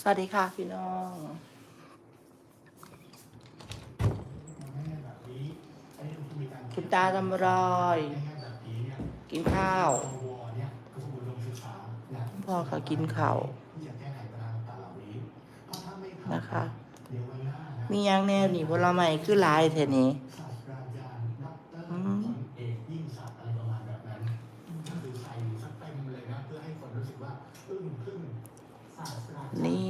สวัสดีค่ะพี่น้องคุณตาทำรอะไรกินข้าวพ่อเขากินข้าวนะคะ มียังแน่นี่ผลไม้คือลายแท่นี้นี่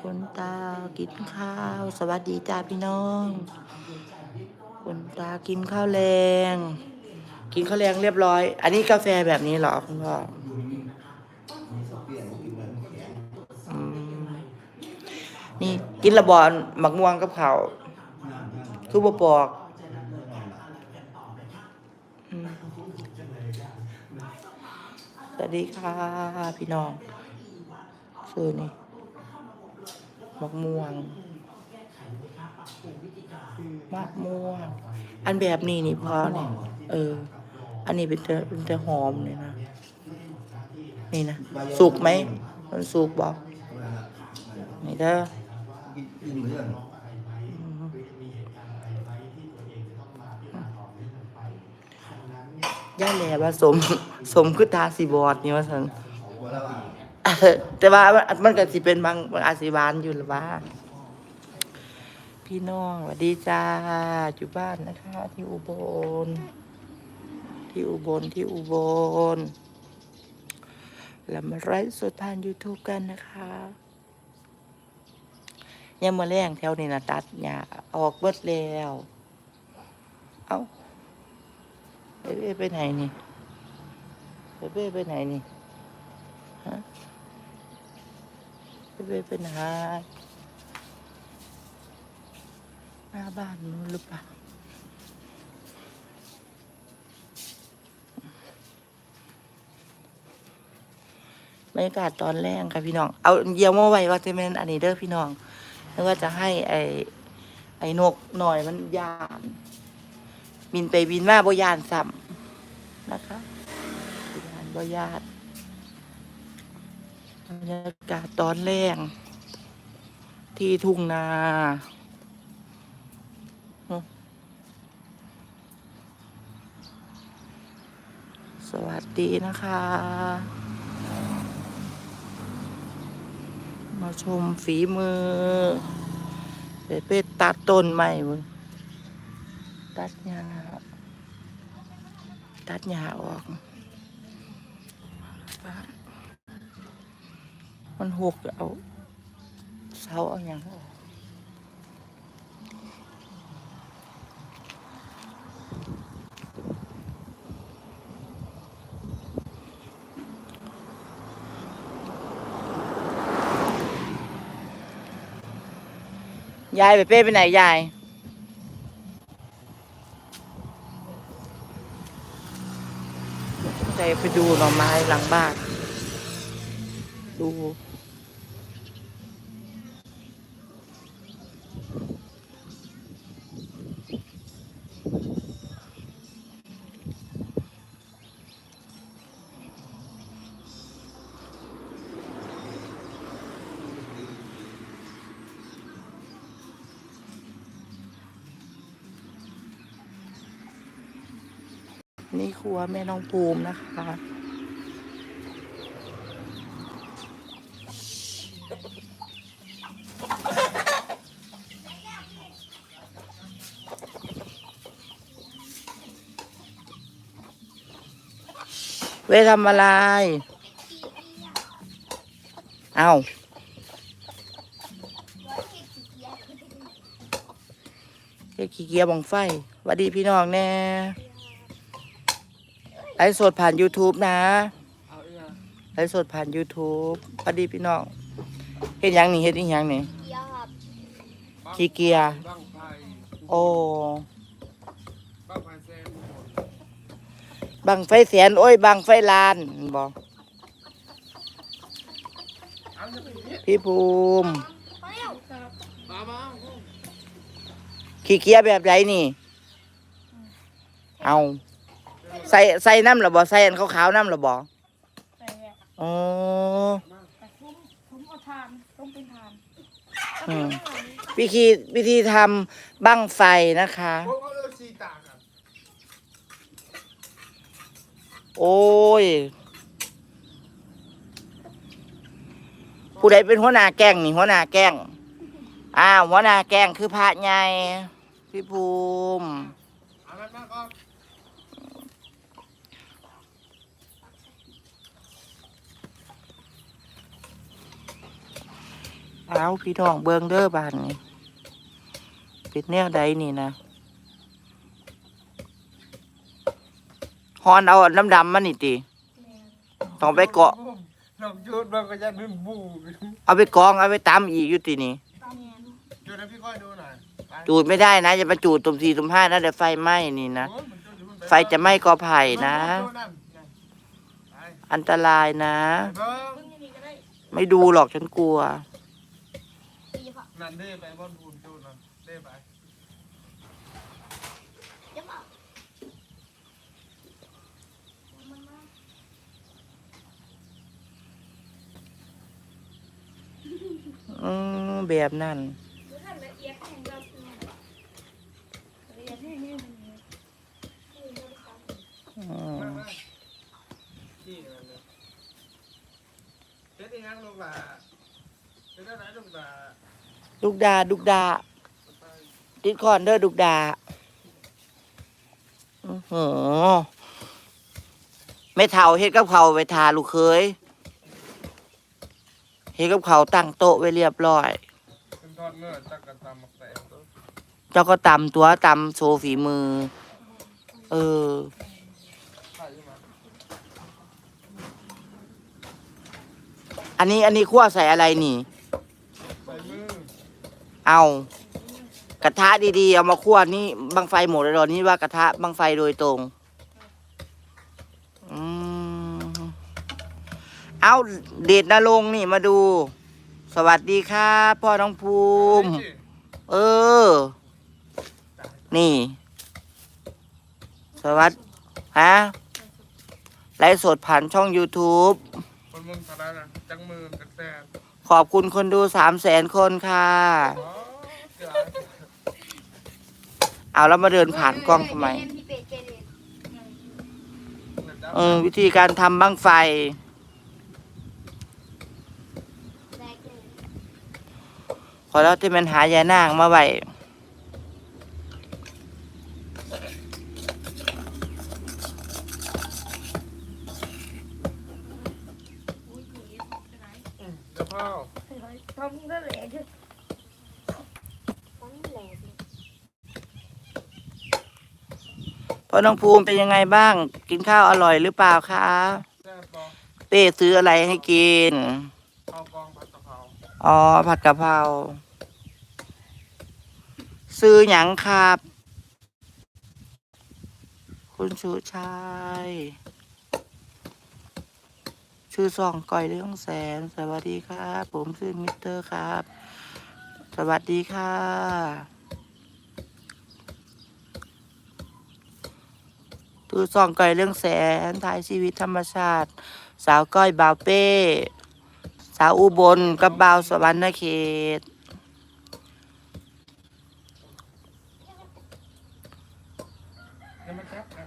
คุณตา กินข้าว สวัสดีจ้าพี่น้อง คุณตากินข้าวแรง กินข้าวแรงเรียบร้อย อันนี้กาแฟแบบนี้เหรอคุณพ่อนี่กินระบอนหมักม่วงกับข้าวคือบ่ปอกสวัสดีค่ะ พี่น้องซื้อนี่ หมักม่วงหมักม่วง อันแบบนี้นี่พอเนี่ยเออ อันนี้เป็นแต่เป็นแต่หอมเลยนะนี่นะสุกไหมมันสุกบอกนี่เด้อกินเหมือนกันย่าแหล่ว่าสม สมคือตาสีบอดนี่ว่าสัน หัวละว่า เออ แต่ว่ามันก็สิเป็นบางบางอาศิบานอยู่หรือว่า พี่น้องสวัสดีจ้าอยู่บ้านนะคะ ที่อุบล ที่อุบลที่อุบลแล้วมาไลฟ์สดผ่าน YouTube กันนะคะยังมาแรงแถวนี้นะตัดหญ้าออกเบิดแล้ว เอาเบ้ไปไหนนี่เบ้ไปไหนนี่ฮะ เบ้ไปไหนหน้าบ้านนู้นหรือเปล่าบรรยากาศตอนแรกค่ะพี่น้อง เอาเยี่ยมมาไว้ว่าจะเป็นอันนี้เด้อพี่น้องแล้วว่าจะให้ไอ้ไอ้นกหน่อยมันยานบินไปบินมาบ่ยานซ้ำนะคะบยานบ่ยาน บรรยากาศตอนแรก ที่ทุ่งนาสวัสดีนะคะ มาชมฝีมือเดี๋ยวไปตัดต้นใหม่ตัดหญ้าตัดหญ้าออก มันหกเอาเสาเอาอย่างยายไปเป้ไปไหนยายใจไปดูหน่อไม้หลังบ้าน ดู นี่ครัวแม่น้องภูมินะคะเวทำอะไร เอาเฮ็ดขี้เกียจบังไฟวัสดีพี่น้องแน่ ลฟ์สดผ่าน YouTube นะไลฟ์สดผ่าน YouTube หวัสดีพี่น้องเฮ็ดหยังนี่เฮ็ดอีหยังนี่เกียร์ครับขี้เกียจบ้างไฟโอ้บ้างไฟแซมบังไฟแสนโอ้ยบังไฟลานบอกเอาจะไปเนี่ยพี่ภูมิมาเร็วมามาขี้เกียจแบบไรนี่ เอา ใส่ใส่น้ำหรอบ่ใส่อันขาวๆน้ำหรอบ่ไปแล้วอ๋อไปซุ่มานต้องเป็นทานอืม วิธีวิธีทำบั้งไฟนะคะโอ้โหเออสีตากันโอ้ย ผู้ใดเป็นหัวหน้าแก๊งนี่หัวหน้าแก๊งอ้าวหัวหน้าแก๊งคือพระใหญ่พี่ภูมิ เอามันมาก่อน เอาพี่น้องเบิงเด้อบานนี่เป็นแนวใดนี่นะฮอนเอาน้ำดำมานี่ติต้องไปเกาะน้องจูดมันก็จะดึงบูเอาไปกองเอาไปตำอีกอยู่ตินี่จูดให้พี่ก้อยดูหน่อยไปจูดไม่ได้นะจะมาจูดตุ่มสี่ตุ่มห้านะเดี๋ยวไฟไหม้นี่นะโอ้ยมันจูดอยู่มันปไฟจะไหม้กอไผ่นะจูดนั่นไปอันตรายนะเบิ่งเพิ่งนี่ก็ได้ไม่ดูหรอกฉันกลัวตีค่ะ นั่นเด้ไปบนพูนจูดนั่นเด้ไปเดี๋ยวมาอืมแบบนั้น ดูท่านละเอียดแห่งเราคือละเอียดแห่งนี่มันเนี่ยอืมมามานี่นั่นเลยเฮ็ดอีหยังลูกหล่ะเฮ็ดอะไรลูกหล่ะ ลูกดาลูกดาติดคอนเด้อร์ลูกดาโอือหือไม่เท่าเฮ็ดกับเขาไปทาลูกเคยเฮ็ดกับเขาตั้งโต๊ะไว้เรียบร้อย เป็นทอดเนื้อจักกะตำมักแตงตัวเจ้าก็ตำตัวตำโชว์ฝีมือ เออใช่ไหมอันนี้อันนี้คั่วใส่อะไรนี่ เอากระทะดีๆ เอามาคั่วนี่บังไฟหมดเลยเหรอนี่ว่ากระทะบังไฟโดยตรงอืมเอาเดชนรงค์นี่มาดู สวัสดีครับพ่อน้องภูมินี่สิเออ นี่ สวัสดีฮะไลฟ์สดผ่านช่อง YouTube คนมึงเท่าไหรนะจังมือจักแสน ขอบคุณคนดูสามแสนคนค่ะเอบเอาแล้วมาเดินผ่านกล้องทำไม เออ วิธีการทำบั้งไฟแรกเลยพอแล้วที่มันหายายนางมาไว้ อุ้ยหนีไปไหน เดี๋ยวพ่อทำได้แหลกด้วยมันแหลกเลยพ่อน้องภูมิเป็นยังไงบ้าง กินข้าวอร่อยหรือเปล่าคะแซ่บปอเป้ซื้ออะไรให้กิน ข้าวกองผัดกะเพราอ๋อ ผัดกะเพราซื้อหยังครับ คุณชูชัย ชื่อซองก้อยเรื่องแสน สวัสดีครับ ผมชื่อมิสเตอร์ครับ สวัสดีค่ะตือซองก้อยเรื่องแสนท้ายชีวิตธรรมชาติ สาวก้อยบาวเป้ สาวอุบลกับบาวสวรรณเขต เดี๋ยวมาจับกัน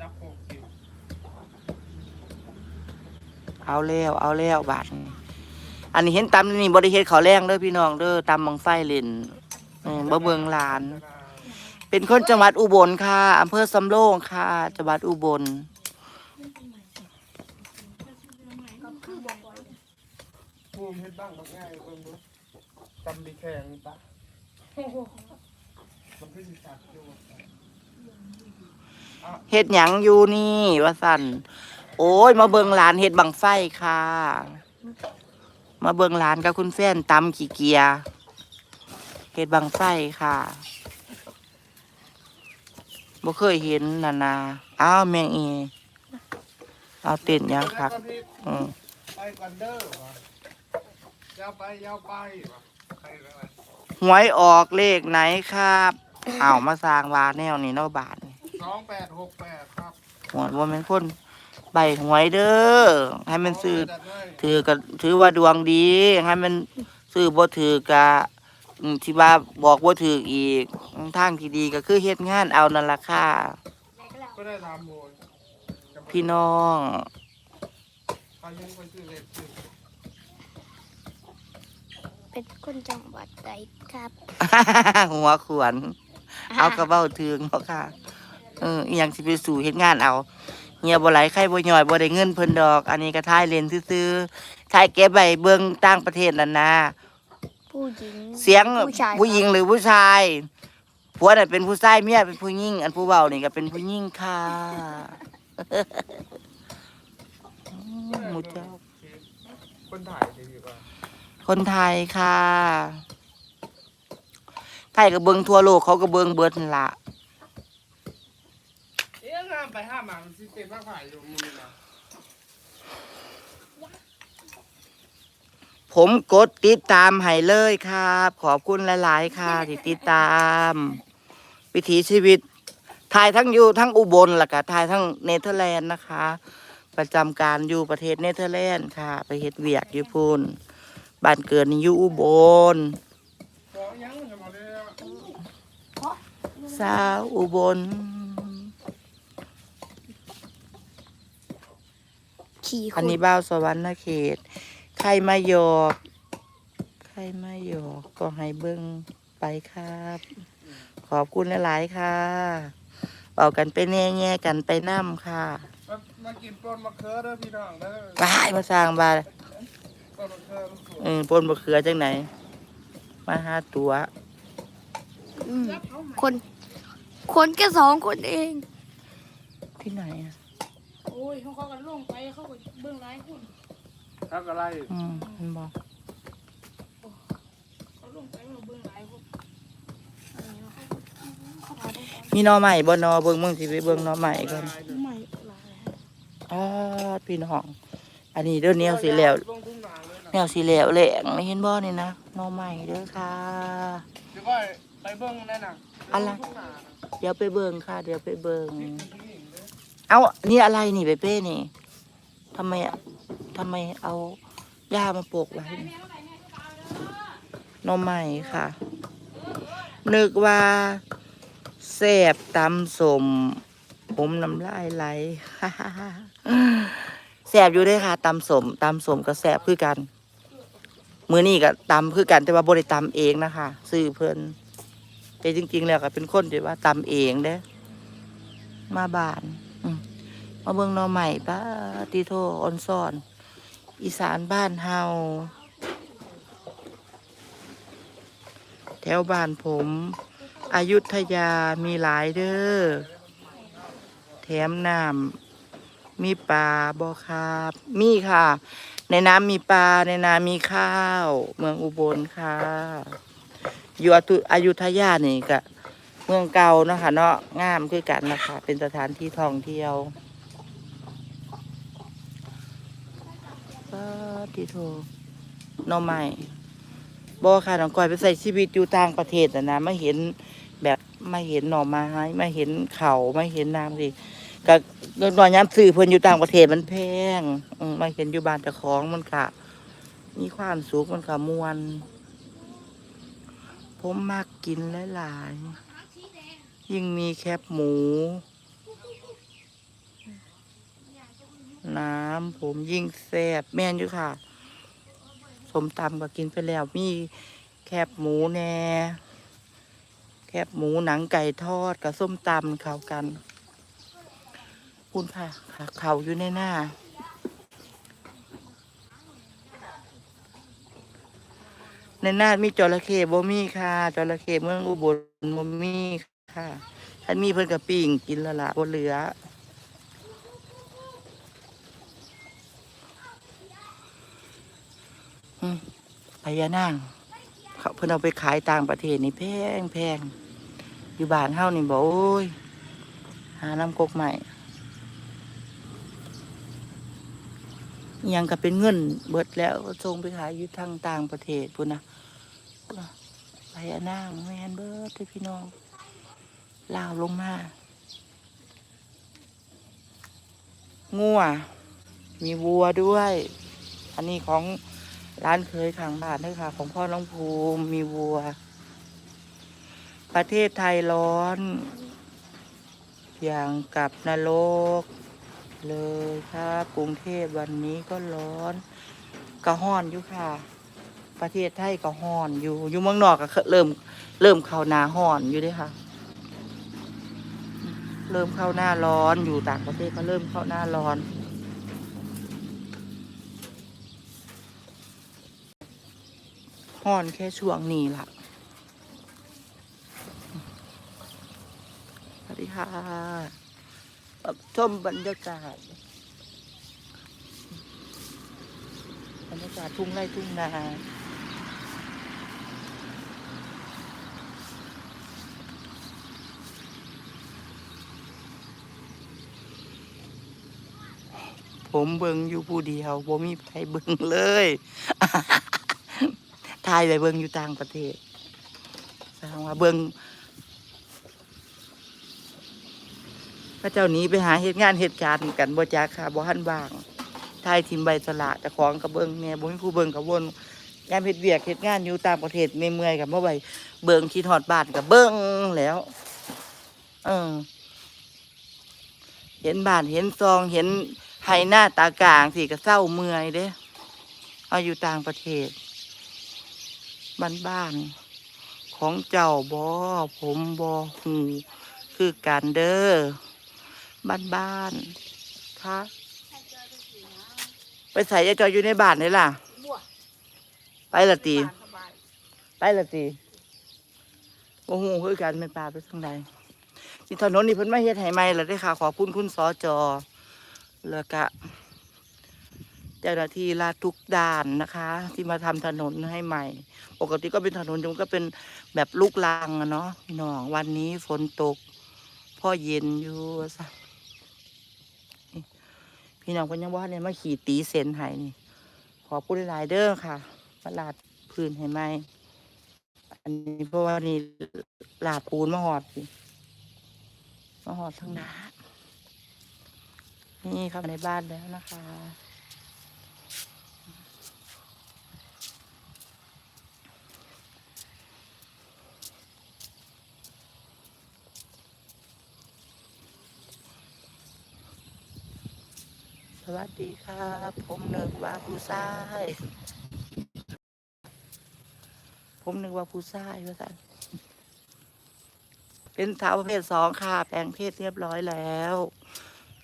จับโขกกิว เอาแล้วเอาแล้วบาทนี้อันนี้เห็นตำนี่บริเฮ็ดเขาวแรงเด้อพี่น้องเด้อตำบังไฟเล่นเออบ่เบิงหลาน เป็นคนจังหวัดอุบลค่ะอำเภอสำโรงค่ะ จังหวัดอุบลก็คือบอกไว้ภูมิเฮ็ดบ้างบักง่ายเบิ่งดูจำดีแข็งปะโอ้โหมันคือสิสัตว์อยู่เฮ็ดหยังอยู่นี่ว่าสั่น โอ้ย มาเบิงหลานเฮ็ดบังไฟค่ะ มาเบิงหลานกับคุณแฟนตำขี้เกียจเฮ็ดบังไฟค่ะบ่เคยเห็นนานาอ้าวแมงอีเอาเต้นหยังคักอืมไปก่อนเด้อวะยาวไปยาวไปวะไปไปไปหวยออกเลขไหนครับอ้าวมาสร้างวาแนวนี้เนาะบาทนี่สองแปดหกแปดครับหวยว่าเป็นคน ใบหวยเด้อให้มันซื้อถือก็ถือว่าดวงดี ให้มันซื้อบ่ถือกะอืมที่ว่าบอกบ่ถืออีกทางที่ดีก็คือเฮ็ดงานเอานั่นล่ะค่ะก็ได้ตามโบยพี่น้องพายุไปซื้อเล็บซื้อเป็นคนจังหวัดใดครับ หัวขวน เอากระเบ้าถึงเนาะค่ะ เอออหยังสิไปสู่เฮ็ดงานเอา เงียบ่ไหลไข่บ่ย่อยบ่ได้เงินเพิ่นดอก อันนี้ก็ทายเล่นซื่อๆทายเก็บไว้เบิ่งต่างประเทศนั่นนะผู้หญิงเสียงผู้ชายผู้หญิงหรือผู้ชายผัวน่ะเป็นผู้ชายเมียเป็นผู้หญิงอันผู้เว้านี่ก็เป็นผู้หญิงค่ะอืมหมูเจ้าคนถ่ายดีกว่าคนไทยค่ะ ไทยก็เบิ่งทั่วโลกเขาก็เบิ่งเบิดนั่นล่ะ เอ๊ะงามไป ห้าหมามันสิเป็นมากผ่ายอยู่มือนะผมกดติดตามให้เลยครับ ขอบคุณหลาย ๆ ค่ะที่ติดตาม วิถีชีวิตถ่ายทั้งอยู่ทั้งอุบลล่ะค่ะถ่ายทั้งเนเธอร์แลนด์นะคะ ประจำการอยู่ประเทศเนเธอร์แลนด์ค่ะ ไปเฮ็ดเวียกอยู่พูนบ้านเกิดนี่อยู่อุบล ขอยังจะมาเลย สาวอุบล ขี่คอันนนี้บ้าวสวรรค์เขต ใครมาหยอก ใครมาหยอก ก็ให้เบิ้งไปครับ ขอบคุณหลายๆค่ะเป่ากันไปแน่แง่กันไปน้ำค่ะมามากินปนมะเขือเด้อพี่น้องเด้อว้ายมาสร้างบ้านปนมะเขือลูกสวยเออปนบะเขือจังไหน มาหาตัว อืมคน คนแค่สองคนเอง ที่ไหนอะ โอ้ยเขาเขากันลงไปเขาก็เบื้องร้ายคุณถ้าก็ไล่อืมมันบอกเขาลงไปเขาเบื้องร้ายคุณอันนี้เขาเขาถ่ายได้ก่อนมีหนอใหม่บ่หนอเบิ้งมึงสิไปเบิ้งหนอใหม่ก่อนไม่หลายอ้าพี่น้องอันนี้เด้อแนวสีแล้วลงทุ่งนาเลยนะแนวสีแล้วแหลงไม่เห็นบ่นี่นะหนอใหม่เด้อค่ะ เดี๋ยวก็ไปเบิ้งนั่นน่ะอะไร ทุ่งนาน่ะเดี๋ยวไปเบิ่งค่ะ เดี๋ยวไปเบิ่ง เอานี่อะไรนี่เปเป้นี่ทำไมทำไมเอาหญ้ามาปลูกไว้นี่หน่ค่ะ นึกว่าแซ่บตำสม ผมน้ำลายไหลแซ่บอยู่ด้วยค่ะตำสมตำสมก็แซ่บคือกัน มือนี่ก็ตำคือกันแต่ว่าบริตำเองนะคะซื้อเพิ่นแต่จริง ๆ แล้วก็เป็นคนที่ว่าตำเองเด้ มาบ้าน มมาเบิ่งหน่อใหม่ป้าติโทออนซอน อีสานบ้านเฮาแถวบ้านผมอายุทยามีหลายเด้อ แถมน้ำมีปลาบ่ครับ มีค่ะ ในน้ำมีปลาในน้ำมีข้าว เมืองอุบลค่ะ อยู่อตุอยุธยานี่ก็เมืองเก่านะคะเนาะงามคือกันนะคะเป็นสถานที่ท่องเที่ยว ทีโทหน้องใหม่บอค่ะน้องก้อยไปใส่ชีวิตอยู่ต่างประเทศนะนะมาเห็นแบบมาเห็นหน่อไม้มาเห็นเขามาเห็นน้ำสิก็นอนย้ำสื่อเพิ่นอยู่ต่างประเทศมันแพงอืมมาเห็นอยู่บ้านเจ้าของมันกะมีความสุขมันกะมวน ผมมักกินหลายๆยิ่งมีแคบหมู น้ำผมยิ่งแซ่บแม่นอยู่ค่ะ สมตำก็กินไปแล้ว มีแคบหมูแหน่แคบหมูหนังไก่ทอดกับส้มตำเข้ากันคุณค่ะค่ะเขาอยู่ในหน้า ในหน้ามีจระเข้บ่มีค่ะจระเข้เมืองอุบลบ่มีค่ะท่านมีเพิ่นกะปิ้งกินละละบ่เหลือ อืม พญานางเขาเพิ่นเอาไปขายต่างประเทศนี่แพงแพงอยู่บ้านเฮานี่บ่โอ้ย หาน้ำกกใหม่อยังก็เป็นเงินเบิดแล้วส่งไปขายอยู่ทางต่างประเทศพุ่นนะพุ่ะพญานางแมนเบิดเด้อพี่น้องลาวลงมางัวมีวัวด้วย อันนี้ของ ร้านเคยขังบาทด้วยค่ะ ของพ่อน้องภูมิมีวัว ประเทศไทยร้อน อย่างกับนรก เลยครับกรุงเทพวันนี้ก็ร้อนกระห้อนอยู่ค่ะ ประเทศไทยก็ห้อนอยู่ อยู่เมืองนอกก็เริ่มเริ่มเข้าหนาห้อนอยู่ด้วยค่ะ เริ่มเข้าหน้าร้อนอยู่ต่างประเทศก็เริ่มเข้าหน้าร้อน ห้อนแค่ช่วงนี้ล่ะ สวัสดีค่ะชมบรรยากาศ บรรยากาศทุ่งไร่ทุ่งนาผมเบิ่งอยู่ผู้เดียวบ่มีใครเบิ่งเลย ทายไปเบิ่งอยู่ต่างประเทศแสดงว่าเบิ่งพระเจ้าหนี้ไปหาเหตุงานเหตุการณ์กันบ่จักค่ะบ่ทันว่างทายทิมใบสละแต่ของกับเบิ่งแม่ยบ่มีผู้เบิ่งกับวนยามเฮ็ดเวียกเฮ็ดงานอยู่ต่างประเทศเมื่อยกับบ่ไหวเบิ่งคิดฮอดบ้านกับเบิ่งแล้ว เออ เห็นบ้านเห็นซองเห็นไห้หน้าตากลางสิก็เศร้าเมื่อยเด้เอาอยู่ต่างประเทศ บ้านบ้านๆของเจ้าบอผมบอหูคือการเด้อบ้านบ้านๆค่ะไปใส่ยาจอยอยู่ในบ้านเลยล่ะ ไปละตี ไปละตีโอ้โหคือกันเป็นปลาไปทางใดที่ถนนนี่เพิ่นมาเฮ็ดให้ใหม่ล้วเด้ค่ะ ขอบคุณคุณสอจอแล้วก็ เจ้าหน้าที่ลาดทุกด่านนะคะ ที่มาทำถนนให้ใหม่ ปกติก็เป็นถนนมันก็เป็นแบบลูกลังอะเนาะพี่น้องวันนี้ฝนตกพ่อเย็นอยู่ซะพี่น้องเพิ่นยังว่าเนี่ยมาขี่ตีเส้นให้นี่ ขอพูดหลายเด้อค่ะมาลาดพื้นให้ไหมอันนี้เพราะว่านี่ลาดปูนมาหอดสิมาหอดทั้งน้านี่เข้ามาในบ้านแล้วนะคะ สวัสดีครับ ผมนึกว่าผู้ชาย ผมนึกว่าผู้ชายว่าสันเป็นสาวประเภทสองค่ะ แปลงเพศเรียบร้อยแล้ว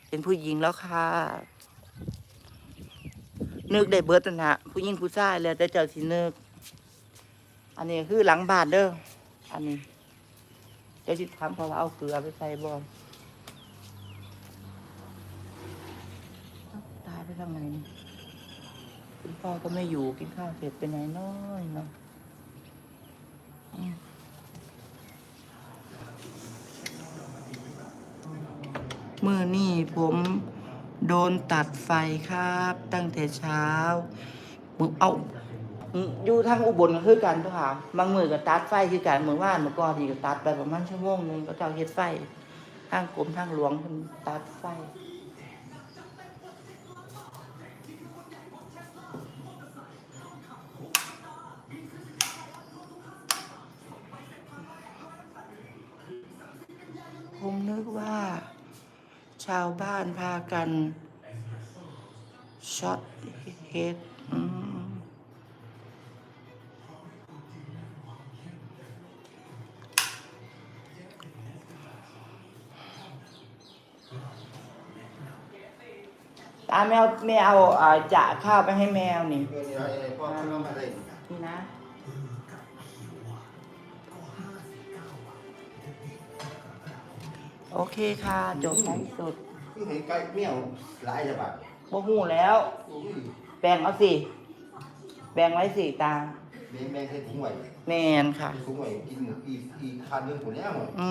เป็นผู้หญิงแล้วค่ะ นึกได้เบิดนั่นะผู้หญิงผู้ชายแล้วแต่เจ้าสินึก อันนี้คือหลังบานเด้อ อันนี้ เจ้าสิทำเพราะว่าเอาเกลือไปใส่บ่ตาย ไปทางไหนนี่คุณพ่อก็ไม่อยู่กินข้าวเสร็จไปไหนน้อยเนาะอืมมื่อนี่ผมโดนตัดไฟครับ ตั้งแต่เช้ามึงเอาอยู่ทางอุบลก็คือกันทุกค่ะบางมือก็ตัดไฟคือกันเหมือนว่านเมื่อก่อนนี่ก็ตัดไปประมาณชั่วโมงหนึงก็เจ้าเฮ็ดไฟทางกรมทางหลวงเพิ่นตัดไฟ นึกว่า ชาวบ้านพากันช็อตเฮดอืมตาแมวแมวเอาอ่าจะข้าวไปให้แมวนี่เงินอะไรอะไรพ่อเขาต้องมาได้นี่นะ โอเคค่ะ จบไลฟ์สดคือเห็นไก่เมี่ยวหลายฉบับบ่หูแล้วอุ้ยแบ่งเอาสิ แบ่งไว้สิตา แม่งแม่งให้ถุงไว้แมนค่ะ ถุงไว้กินหมูอีอีคานเรื่องผลแล้วหมดอื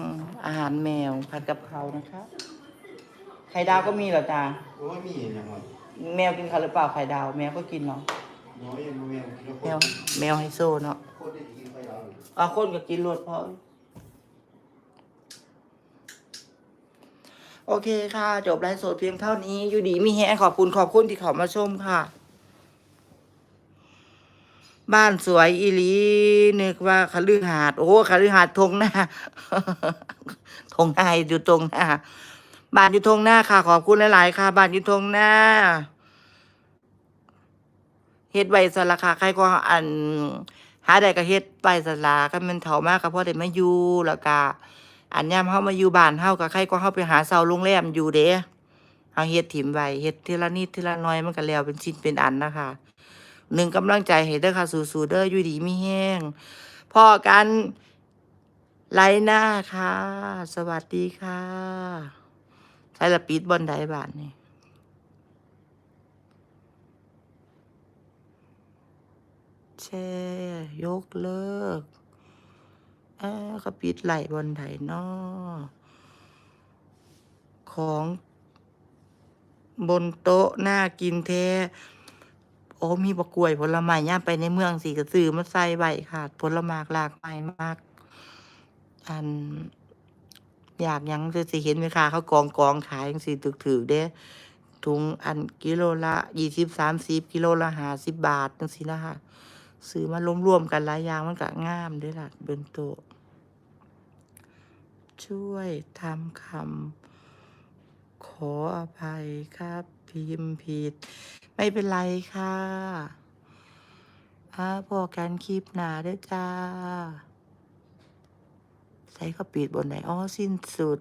ม อาหารแมวผัดกับเขาวนะคะ ไข่ดาวก็มีเหรอตา โอ้ยมีอย่างหมดแมวกินข้าวหรือเปล่าไข่ดาว แมวก็กินเนาะ น้อยแมวกินแมแล้ววแมวไฮโซเนาะโคตรได้กินไปแล้วอะคนก็กินรวดพอโอ โอเคค่ะ จบไลฟ์สดเพียงเท่านี้ อยู่ดีมีแฮขอบคุณขอบคุณที่เขามาชมค่ะ บ้านสวยอีหลีนึกว่าคฤหาสน์โอ้คฤหาสน์ทงหน้าทงหน้าอยู่ตรงหน้าบ้านอยู่ทงหน้าค่ะ ขอบคุณหลาย ๆ ค่ะ บ้านอยู่ทงหน้าเฮ็ดไว้สละค่ะใครก็อัน หาได้ก็เฮ็ดไว้สละก็มันเฒ่ามากก็พอได้มาอยู่แล้วก็ อันยามเฮามาอยู่บ้านเฮาก็ใครก็เฮาไปหาเซาโรงแรมอยู่เด้เฮาเฮ็ดถิ่มไว้เฮ็ดทีละนิดทีละน้อยมันก็แล้วเป็นชิ้นเป็นอันนะคะหนึ่งกำลังใจให้เด้อค่ะสู้ๆเด้ออยู่ดีมีแห้งพอกันไลหน้าค่ะ สวัสดีค่ะใช้ละปิดบนไดบานนี่แชร์ยกเลิก เอ้าก็ปิดไหลบนไดนอของบนโต๊ะหน่ากินแท้ โอ้มีบะกล้วยผลไม้ย่าไปในเมืองสีกระสือมาใส่ใบค่ะผลไม้หลากหลายมาก อัน อยากยังจะสิเห็นไหมคะเขากองกองขายจังสิถึกถือเด้ถุงอันกิโลละยี่สิบสามสิบกิโลละห้าสิบบาทจังสินะคะซื้อมารวมๆกันหลายอย่างมันก็งามด้วยล่ะเบนโตะ ช่วยทำคำขออภัยครับ พิมพ์ผิด ไม่เป็นไรค่ะอ่าพอกันคลิปหนาด้วยจ้า ใส่ก็ปิดบนไหนอ๋อสิ้นสุด